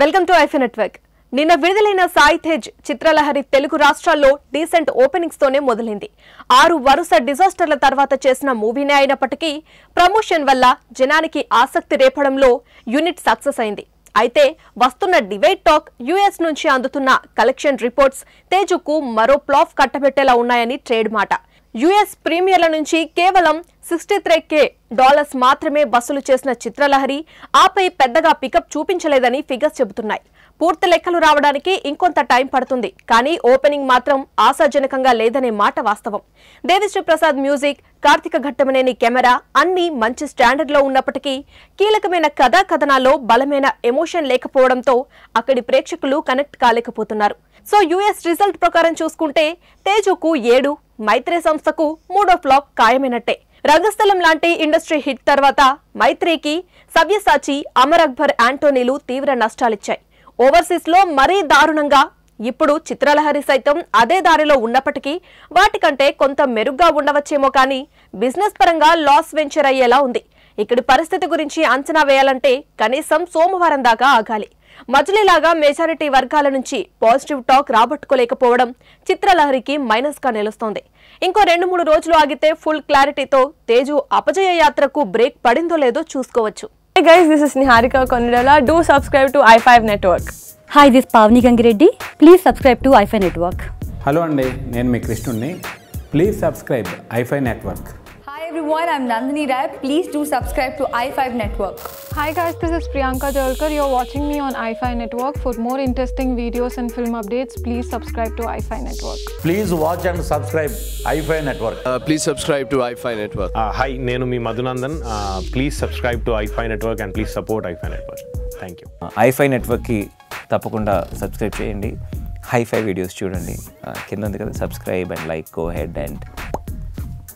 Welcome to ఐఫీ network. నిన్న విడుదలైన సాయి తేజ్ చిత్రలహరి తెలుగు రాష్ట్రాల్లో డీసెంట్ ఓపెనింగ్స్ తోనే మొదలైంది. ఆరు వరుస డిజాస్టర్ల తర్వాత చేసిన మూవీనే అయినప్పటికీ ప్రమోషన్ వల్ల జనానికి ఆసక్తి రేపడంలో యూనిట్ సక్సెస్ అయింది. అయితే వస్తున్న డివైడ్ టాక్ యుఎస్ నుంచి అందుతున్న కలెక్షన్ రిపోర్ట్స్ తేజుకు మరో ప్లాఫ్ కట్టబెట్టేలా ఉన్నాయని ట్రేడ్ మాట. యుఎస్ ప్రీమియర్ల నుంచి కేవలం సిక్స్టీ త్రీ కే డాలర్స్ మాత్రమే బస్సులు చేసిన చిత్రలహరి ఆపై పెద్దగా పికప్ చూపించలేదని ఫిగర్స్ చెబుతున్నాయి. పూర్తి లెక్కలు రావడానికి ఇంకొంత టైం పడుతుంది కానీ ఓపెనింగ్ మాత్రం ఆశాజనకంగా లేదనే మాట వాస్తవం. దేవిశ్రీ ప్రసాద్ మ్యూజిక్ కార్తీక ఘట్టమనేని కెమెరా అన్ని మంచి స్టాండర్డ్లో ఉన్నప్పటికీ కీలకమైన కథా కథనాల్లో బలమైన ఎమోషన్ లేకపోవడంతో అక్కడి ప్రేక్షకులు కనెక్ట్ కాలేకపోతున్నారు. సో యుఎస్ రిజల్ట్ ప్రకారం చూసుకుంటే తేజుకు ఏడు మైత్రే సంస్థకు మూడో ఫ్లాప్ ఖాయమైనట్టే. రంగస్థలం లాంటి ఇండస్ట్రీ హిట్ తర్వాత మైత్రికి సవ్యసాచి అమర్ అక్బర్ యాంటోనీలు తీవ్ర నష్టాలిచ్చాయి. ఓవర్సీస్లో మరీ దారుణంగా ఇప్పుడు చిత్రలహరి సైతం అదే దారిలో ఉన్నప్పటికీ వాటికంటే కొంత మెరుగ్గా ఉండవచ్చేమో కానీ బిజినెస్ పరంగా లాస్ వెంచర్ అయ్యేలా ఉంది. ఇక్కడి పరిస్థితి గురించి అంచనా వేయాలంటే కనీసం సోమవారం దాకా ఆగాలి. మజిలీలాగా మెజారిటీ వర్గాల నుంచి పాజిటివ్ టాక్ రాబట్టుకోలేకపోవడం చిత్రలహరికి మైనస్గా నిలుస్తోంది ఇంకో రెండు మూడు రోజులు ఆగితే ఫుల్ క్లారిటీతో తేజు అపజయ యాత్రకు బ్రేక్ పడిందో లేదో చూసుకోవచ్చు Niharika Konirala. Do subscribe to i5 Network. Hi, this is Pavni Gangireddy. Please subscribe to iFi Network. Hello అండి నేను మీ కృష్ణుడిని please subscribe iFi network everyone, I'm Nandini Rai. Please do subscribe to i5 Network. Hi guys, this is Priyanka Jalkar. You're watching me on iFi Network. For more interesting videos and film updates, please subscribe to iFi Network. Please watch and subscribe iFi Network. Uh, please subscribe to iFi Network. Hi నేను మీ Madhunandan please subscribe to iFi network and please support iFi network thank you iFi నెట్వర్క్కి తప్పకుండా subscribe చేయండి hifi videos చూడండి కింద ఉంది కదా subscribe and like go ahead and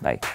like